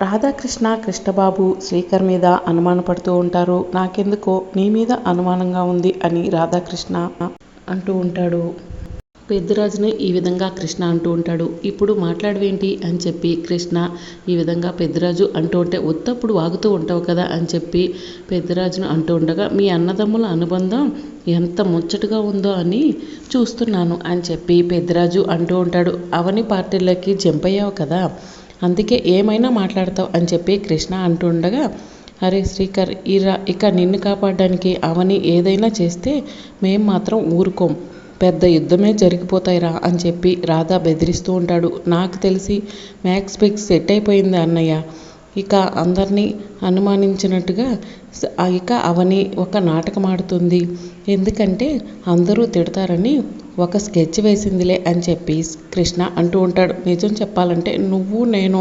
రాధాకృష్ణ కృష్ణబాబు శ్రీకర్ మీద అనుమానపడుతూ ఉంటారు. నాకెందుకో నీ మీద అనుమానంగా ఉంది అని రాధాకృష్ణ అంటూ ఉంటాడు. పెద్దరాజుని ఈ విధంగా కృష్ణ అంటూ ఉంటాడు. ఇప్పుడు మాట్లాడవేంటి? అని చెప్పి కృష్ణ ఈ విధంగా పెద్దరాజు అంటూ ఉంటే ఉత్తప్పుడు వాగుతూ ఉంటావు కదా? అని చెప్పి పెద్దరాజును అంటూ ఉండగా మీ అన్నదమ్ముల అనుబంధం ఎంత ముచ్చటగా ఉందో అని చూస్తున్నాను అని చెప్పి పెద్దరాజు అంటూ ఉంటాడు. అవని పార్టీలోకి జంప్ అయ్యావు కదా? అందుకే ఏమైనా మాట్లాడతావు అని చెప్పి కృష్ణ అంటూ ఉండగా అరే శ్రీకర్ ఇరా ఇక నిన్ను కాపాడడానికి అవని ఏదైనా చేస్తే మేం మాత్రం ఊరుకోం. పెద్ద యుద్ధమే జరిగిపోతాయిరా అని చెప్పి రాధా బెదిరిస్తూ ఉంటాడు. నాకు తెలిసి మ్యాక్స్ పిక్స్ సెట్ అయిపోయింది అన్నయ్య. ఇక అందరినీ అనుమానించినట్టుగా ఇక అవని ఒక నాటకం ఆడుతుంది ఎందుకంటే అందరూ తిడతారని ఒక స్కెచ్ వేసిందిలే అని చెప్పి కృష్ణ అంటూ ఉంటాడు. నిజం చెప్పాలంటే నువ్వు నేను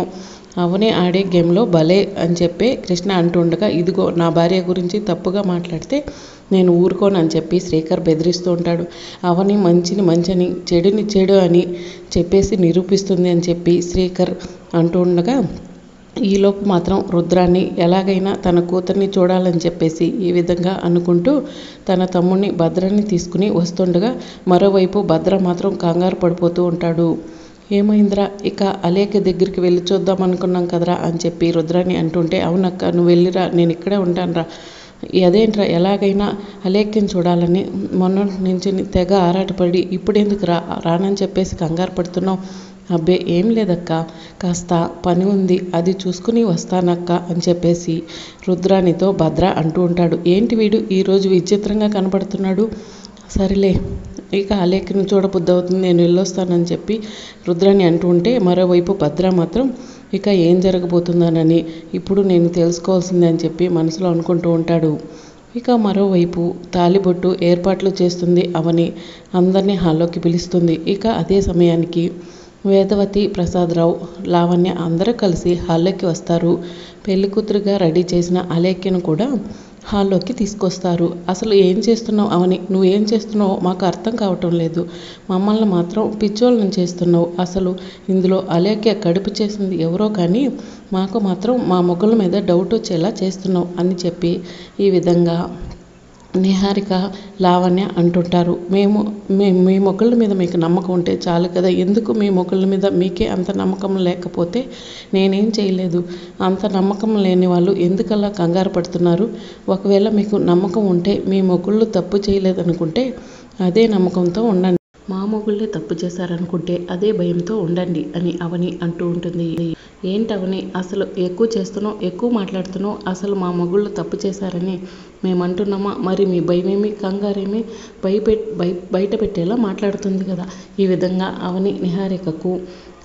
అవనే ఆడే గేమ్లో భలే అని చెప్పి కృష్ణ అంటూ ఉండగా ఇదిగో నా భార్య గురించి తప్పుగా మాట్లాడితే నేను ఊరుకోను అని చెప్పి శ్రీకర్ బెదిరిస్తూ ఉంటాడు. అవని మంచిని మంచని చెడుని చెడు అని చెప్పేసి నిరూపిస్తుంది అని చెప్పి శ్రీకర్ అంటూ ఉండగా ఈలోపు మాత్రం రుద్రాన్ని ఎలాగైనా తన కూతుర్ని చూడాలని చెప్పేసి ఈ విధంగా అనుకుంటూ తన తమ్ముడిని భద్రాన్ని తీసుకుని వస్తుండగా మరోవైపు భద్ర మాత్రం కంగారు పడిపోతూ ఉంటాడు. ఏమైందిరా? ఇక అలేఖ దగ్గరికి వెళ్ళి చూద్దాం అనుకున్నాం కదరా అని చెప్పి రుద్రాన్ని అంటుంటే అవునక్క నువ్వు వెళ్ళిరా నేను ఇక్కడే ఉంటానురా. అదేంట్రా ఎలాగైనా అలేఖ్యని చూడాలని మొన్న నుంచి తెగ ఆరాటపడి ఇప్పుడెందుకు రా రానని చెప్పేసి కంగారు పడుతున్నావు. అబ్బే ఏం లేదక్క. కాస్త పని ఉంది అది చూసుకుని వస్తానక్క అని చెప్పేసి రుద్రానితో భద్ర అంటూ ఉంటాడు. ఏంటి వీడు? ఈరోజు విచిత్రంగా కనపడుతున్నాడు. సరేలే ఇక ఆలేఖను చూడబుద్ధి అవుతుంది నేను వెళ్ళొస్తానని చెప్పి రుద్రాని అంటూ ఉంటే మరోవైపు భద్ర మాత్రం ఇక ఏం జరగబోతుందోనని ఇప్పుడు నేను తెలుసుకోవాల్సిందే అని చెప్పి మనసులో అనుకుంటూ ఉంటాడు. ఇక మరోవైపు తాలిబొట్టు ఏర్పాట్లు చేస్తుంది అవని అందరినీ హాల్లోకి పిలుస్తుంది. ఇక అదే సమయానికి వేదవతి ప్రసాదరావు లావణ్య అందరూ కలిసి హాల్లోకి వస్తారు. పెళ్ళికూతురుగా రెడీ చేసిన అలేఖ్యను కూడా హాల్లోకి తీసుకొస్తారు. అసలు ఏం చేస్తున్నావు అవని? నువ్వేం చేస్తున్నావో మాకు అర్థం కావటం లేదు. మమ్మల్ని మాత్రం పిచ్చోళ్ళని చేస్తున్నావు. అసలు ఇందులో అలేఖ్య కడుపు చేసింది ఎవరో కానీ మాకు మాత్రం మా మొగ్గుల మీద డౌట్ వచ్చేలా చేస్తున్నావు అని చెప్పి ఈ విధంగా నిహారిక లావణ్య అంటుంటారు. మేము మీ మొక్కల మీద మీకు నమ్మకం ఉంటే చాలు కదా? ఎందుకు మీ మొక్కల మీద మీకే అంత నమ్మకం లేకపోతే నేనేం చేయలేదు? అంత నమ్మకం లేని వాళ్ళు ఎందుకలా కంగారు పడుతున్నారు? ఒకవేళ మీకు నమ్మకం ఉంటే మీ మొగుళ్ళు తప్పు చేయలేదనుకుంటే అదే నమ్మకంతో ఉండండి. మా మొగుళ్ళే తప్పు చేశారనుకుంటే అదే భయంతో ఉండండి అని అవని అంటూ ఉంటుంది. ఏంటవని? అసలు ఎక్కువ చేస్తున్నావు ఎక్కువ మాట్లాడుతున్నావు అసలు మా మొగుళ్ళు తప్పు చేశారని మేము అంటున్నామా మరి మీ భయమేమి కంగారేమి? భయపె భయ బయట పెట్టేలా మాట్లాడుతుంది కదా. ఈ విధంగా అవని నిహారికకు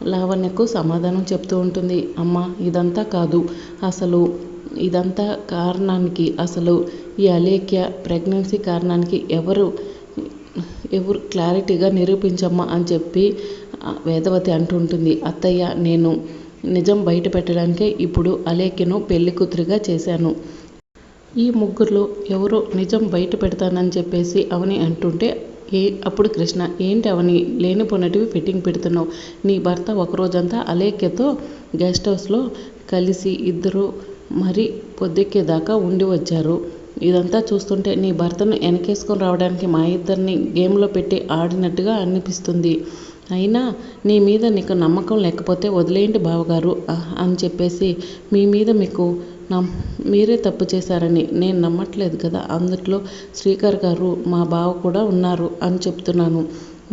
లావణ్యకు సమాధానం చెప్తూ ఉంటుంది. అమ్మ ఇదంతా కాదు. అసలు ఇదంతా కారణానికి అసలు ఈ అలేఖ్య ప్రెగ్నెన్సీ కారణానికి ఎవరు ఎవరు క్లారిటీగా నిరూపించమ్మా అని చెప్పి వేదవతి అంటుంటుంది. అత్తయ్య నేను నిజం బయట పెట్టడానికే ఇప్పుడు అలేఖ్యను పెళ్ళి కూతురిగా చేశాను. ఈ ముగ్గురులో ఎవరో నిజం బయట పెడతానని చెప్పేసి అవని అంటుంటే ఏ అప్పుడు కృష్ణ ఏంటి అవని? లేనిపోయినటివి ఫిట్టింగ్ పెడుతున్నావు. నీ భర్త ఒకరోజంతా అలేఖ్యతో గెస్ట్ హౌస్లో కలిసి ఇద్దరు మరీ పొద్దెక్కేదాకా ఉండి వచ్చారు. ఇదంతా చూస్తుంటే నీ భర్తను వెనకేసుకొని రావడానికి మా ఇద్దరిని గేమ్లో పెట్టి ఆడినట్టుగా అనిపిస్తుంది. అయినా నీ మీద నీకు నమ్మకం లేకపోతే వదిలేయండి బావగారు అని చెప్పేసి మీ మీద మీకు నమ్ మీరే తప్పు చేశారని నేను నమ్మట్లేదు కదా. అందుట్లో శ్రీకర్ గారు మా బావ కూడా ఉన్నారు అని చెప్తున్నాను.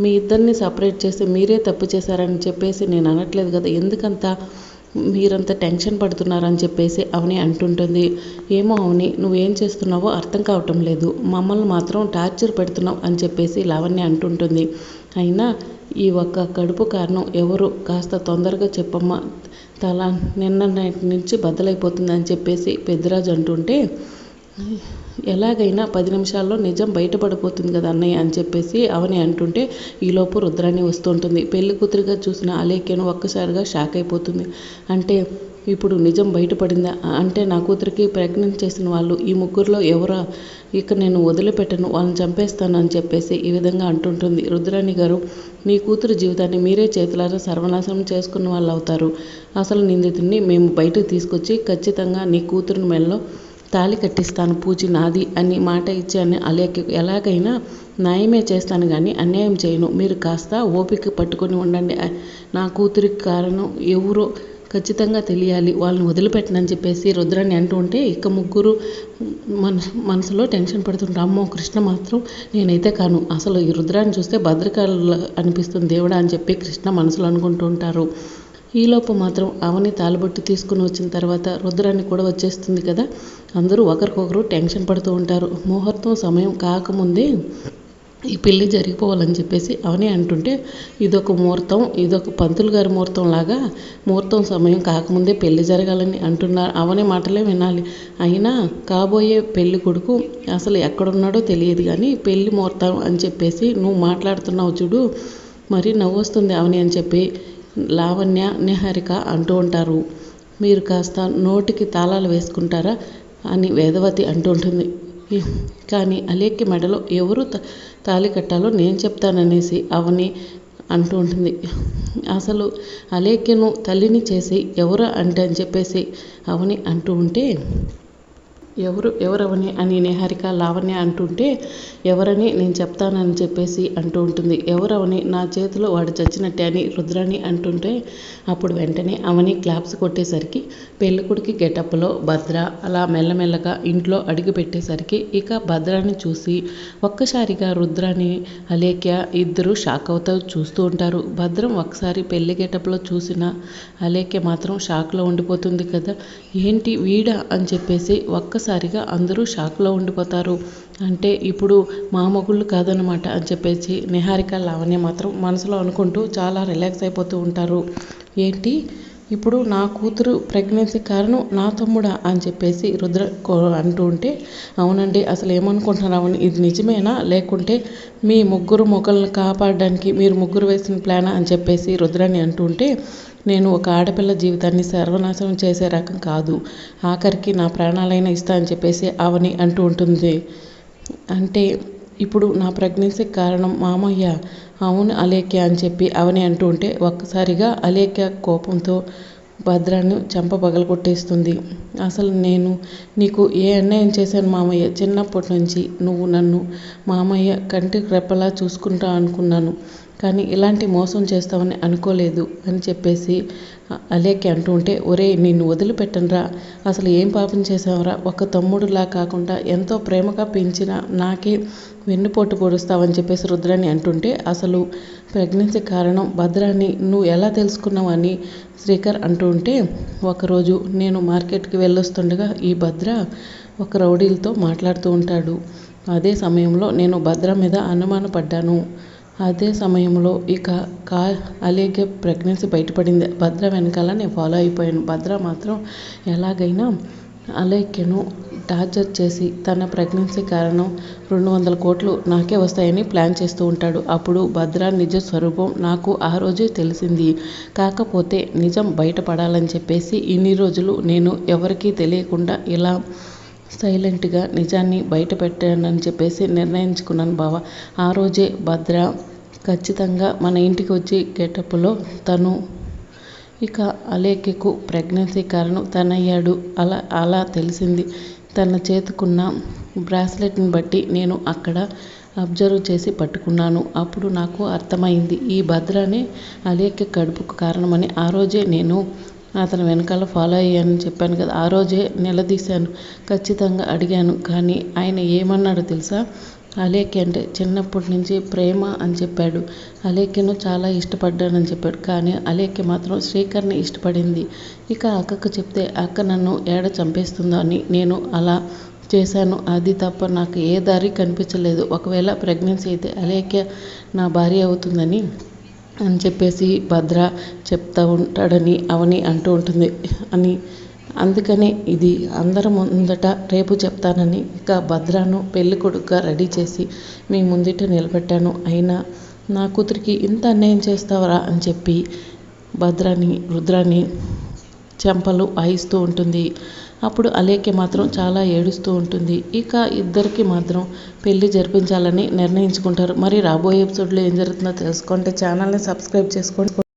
మీ ఇద్దరిని సపరేట్ చేసి మీరే తప్పు చేశారని చెప్పేసి నేను అనట్లేదు కదా. ఎందుకంత మీరంత టెన్షన్ పడుతున్నారని చెప్పేసి అవని అంటుంటుంది. ఏమో అవని నువ్వేం చేస్తున్నావో అర్థం కావటం లేదు. మమ్మల్ని మాత్రం టార్చర్ పెడుతున్నావు అని చెప్పేసి లావణ్య అంటుంటుంది. అయినా ఈ ఒక్క కడుపు కారణం ఎవరు? కాస్త తొందరగా చెప్పమ్మా. తల నిన్న నైట్ నుంచి బద్దలైపోతుంది అని చెప్పేసి పెద్దరాజు అంటుంటే ఎలాగైనా పది నిమిషాల్లో నిజం బయటపడిపోతుంది కదా అన్నయ్య అని చెప్పేసి అవని అంటుంటే ఈలోపు రుద్రాణి వస్తుంటుంది. పెళ్ళి కూతురిగా చూసిన అలేఖ్యను ఒక్కసారిగా షాక్ అయిపోతుంది. అంటే ఇప్పుడు నిజం బయటపడిందా? అంటే నా కూతురికి ప్రెగ్నెంట్ చేసిన వాళ్ళు ఈ ముగ్గురులో ఎవరా? ఇక నేను వదిలిపెట్టను వాళ్ళని చంపేస్తాను అని చెప్పేసి ఈ విధంగా అంటుంటుంది రుద్రాణి గారు. మీ కూతురు జీవితాన్ని మీరే చేతులారా సర్వనాశనం చేసుకున్న వాళ్ళు అవుతారు అసలు నిందితుడిని మేము బయటకు తీసుకొచ్చి ఖచ్చితంగా నీ కూతురుని మెడలో తాళి కట్టిస్తాను పూచి నాది అని మాట ఇచ్చాను అలాగే ఎలాగైనా న్యాయమే చేస్తాను కానీ అన్యాయం చేయను. మీరు కాస్త ఓపిక పట్టుకొని ఉండండి. నా కూతురికి కారణం ఎవరో ఖచ్చితంగా తెలియాలి. వాళ్ళని వదిలిపెట్టనని చెప్పేసి రుద్రాన్ని అంటూ ఉంటే ఇక ముగ్గురు మన మనసులో టెన్షన్ పడుతుంటారు. అమ్మో కృష్ణ మాత్రం నేనైతే కాను. అసలు ఈ రుద్రాన్ని చూస్తే భద్రకాలు అనిపిస్తుంది. దేవుడా అని చెప్పి కృష్ణ మనసులో అనుకుంటూ ఉంటారు. ఈలోపు మాత్రం అవని తాలిబొట్టు తీసుకుని వచ్చిన తర్వాత రుద్రాన్ని కూడా వచ్చేస్తుంది కదా. అందరూ ఒకరికొకరు టెన్షన్ పడుతూ ఉంటారు. ముహూర్తం సమయం కాకముందే ఈ పెళ్ళి జరిగిపోవాలని చెప్పేసి అవని అంటుంటే ఇదొక ముహూర్తం ఇదొక పంతులు గారి ముహూర్తం లాగా ముహూర్తం సమయం కాకముందే పెళ్ళి జరగాలని అంటున్నారు అవని మాటలే వినాలి. అయినా కాబోయే పెళ్ళి కొడుకు అసలు ఎక్కడున్నాడో తెలియదు కానీ పెళ్ళి ముహూర్తం అని చెప్పేసి నువ్వు మాట్లాడుతున్నావు చూడు మరి నవ్వు వస్తుంది అవని అని చెప్పి లావణ్య నిహారిక అంటూ ఉంటారు. మీరు కాస్త నోటికి తాళాలు వేసుకుంటారా అని వేదవతి అంటూ ఉంటుంది. కానీ అలేక్కి మెడలో ఎవరు తాళి కట్టాలో నేను చెప్తాననేసి అవని అంటూ ఉంటుంది. అసలు అలేఖ్యను తల్లిని చేసి ఎవరు అంటే అని చెప్పేసి అవని అంటూ ఉంటే ఎవరు ఎవరవని అని నిహారిక లావణ్య అంటుంటే ఎవరని నేను చెప్తానని చెప్పేసి అంటూ ఉంటుంది. ఎవరవని నా చేతిలో వాడు చచ్చినట్టే అని రుద్రాణి అంటుంటే అప్పుడు వెంటనే అవని క్లాప్స్ కొట్టేసరికి పెళ్ళికొడికి గెటప్లో భద్ర అలా మెల్లమెల్లగా ఇంట్లో అడుగు పెట్టేసరికి ఇక భద్రాన్ని చూసి ఒక్కసారిగా రుద్రాని అలేఖ్య ఇద్దరు షాక్ అవుతూ చూస్తూ ఉంటారు. భద్రం ఒకసారి పెళ్ళి గెటప్లో చూసిన అలేఖ్య మాత్రం షాక్లో ఉండిపోతుంది కదా ఏంటి వీడా అని చెప్పేసి ఒక్కసారి ఒక్కసారిగా అందరూ షాక్లో ఉండిపోతారు. అంటే ఇప్పుడు మా మొగుళ్ళు కాదనమాట అని చెప్పేసి నిహారిక లావణ్య మాత్రం మనసులో అనుకుంటూ చాలా రిలాక్స్ అయిపోతూ ఉంటారు. ఏంటి? ఇప్పుడు నా కూతురు ప్రెగ్నెన్సీ కారణం నా తమ్ముడా అని చెప్పేసి రుద్ర అంటూ ఉంటే అవునండి అసలు ఏమనుకుంటున్నారు ఇది నిజమేనా? లేకుంటే మీ ముగ్గురు మొక్కలను కాపాడడానికి మీరు ముగ్గురు వేసిన ప్లానా? అని చెప్పేసి రుద్రాన్ని అంటూ ఉంటే నేను ఒక ఆడపిల్ల జీవితాన్ని సర్వనాశనం చేసే రకం కాదు. ఆఖరికి నా ప్రాణాలైనా ఇస్తా అని చెప్పేసి అవని అంటూ ఉంటుంది. అంటే ఇప్పుడు నా ప్రెగ్నెన్సీకి కారణం మామయ్య. అవును అలేఖ్య అని చెప్పి అవని అంటూ ఉంటే ఒక్కసారిగా అలేఖ్య కోపంతో భద్రాన్ని చెంప పగలగొట్టేస్తుంది. అసలు నేను నీకు ఏ అన్యాయం చేశాను మామయ్య? చిన్నప్పటి నుంచి నువ్వు నన్ను మామయ్య కంటికి రెప్పలా చూసుకుంటా అనుకున్నాను. కానీ ఇలాంటి మోసం చేస్తావని అనుకోలేదు అని చెప్పేసి అలేఖ్య అంటూ ఉంటే ఒరే నిన్ను వదిలిపెట్టనురా. అసలు ఏం పాపం చేసావురా ఒక తమ్ముడులా కాకుండా ఎంతో ప్రేమగా పెంచిన నాకే వెన్నుపోటు పొడుస్తావని చెప్పేసి రుద్రాని అంటుంటే అసలు ప్రెగ్నెన్సీ కారణం భద్రాన్ని నువ్వు ఎలా తెలుసుకున్నావు? అని శ్రీకర్ అంటూ ఉంటే ఒకరోజు నేను మార్కెట్కి వెళ్ళొస్తుండగా ఈ భద్ర ఒక రౌడీలతో మాట్లాడుతూ ఉంటాడు. అదే సమయంలో నేను భద్ర మీద అనుమానపడ్డాను. అదే సమయంలో ఇక కా అలేఖ్య ప్రెగ్నెన్సీ బయటపడింది. భద్ర వెనకాల నేను ఫాలో అయిపోయాను. భద్ర మాత్రం ఎలాగైనా అలేఖ్యను టార్చర్ చేసి తన ప్రెగ్నెన్సీ కారణం రెండు వందల కోట్లు నాకే వస్తాయని ప్లాన్ చేస్తూ ఉంటాడు. అప్పుడు భద్ర నిజ స్వరూపం నాకు ఆ రోజే తెలిసింది. కాకపోతే నిజం బయటపడాలని చెప్పేసి ఇన్ని రోజులు నేను ఎవరికీ తెలియకుండా ఇలా సైలెంట్గా నిజాన్ని బయట పెట్టానని చెప్పేసి నిర్ణయించుకున్నాను బావ. ఆ రోజే భద్ర ఖచ్చితంగా మన ఇంటికి వచ్చి గెటప్లో తను ఇక అలేఖ్యకు ప్రెగ్నెన్సీ కారణం తనయ్యాడు. అలా అలా తెలిసింది. తన చేతుకున్న బ్రాస్లెట్ని బట్టి నేను అక్కడ అబ్జర్వ్ చేసి పట్టుకున్నాను. అప్పుడు నాకు అర్థమైంది ఈ భద్రనే అలేఖ్య కడుపుకు కారణమని. ఆ రోజే నేను అతను వెనకాల ఫాలో అయ్యానని చెప్పాను కదా ఆ రోజే నిలదీశాను. ఖచ్చితంగా అడిగాను కానీ ఆయన ఏమన్నాడో తెలుసా? అలేఖ్య అంటే చిన్నప్పటి నుంచి ప్రేమ అని చెప్పాడు. అలేఖ్యను చాలా ఇష్టపడ్డానని చెప్పాడు. కానీ అలేఖ్య మాత్రం శ్రీకర్ని ఇష్టపడింది. ఇక అక్కకు చెప్తే అక్క నన్ను ఏడ చంపేస్తుందో అని నేను అలా చేశాను. అది తప్ప నాకు ఏ దారి కనిపించలేదు. ఒకవేళ ప్రెగ్నెన్సీ అయితే అలేఖ్య నా భార్య అవుతుందని అని చెప్పేసి భద్ర చెప్తూ ఉంటాడని అవని అంటూ ఉంటుంది. అని అందుకనే ఇది అందరి ముందట రేపు చెప్తానని ఇక భద్రాను పెళ్ళి కొడుకుగా రెడీ చేసి మీ ముందిట నిలబెట్టాను. అయినా నా కూతురికి ఇంత అన్యాయం చేస్తావరా అని చెప్పి భద్రాని రుద్రాని చెంపలు వాయిస్తూ ఉంటుంది. అప్పుడు అలేఖ్య మాత్రం చాలా ఏడుస్తూ ఉంటుంది. ఇక ఇద్దరికి మాత్రం పెళ్ళి జరిపించాలని నిర్ణయించుకుంటారు. మరి రాబోయే ఎపిసోడ్లో ఏం జరుగుతుందో తెలుసుకుంటే ఛానల్ని సబ్స్క్రైబ్ చేసుకోండి.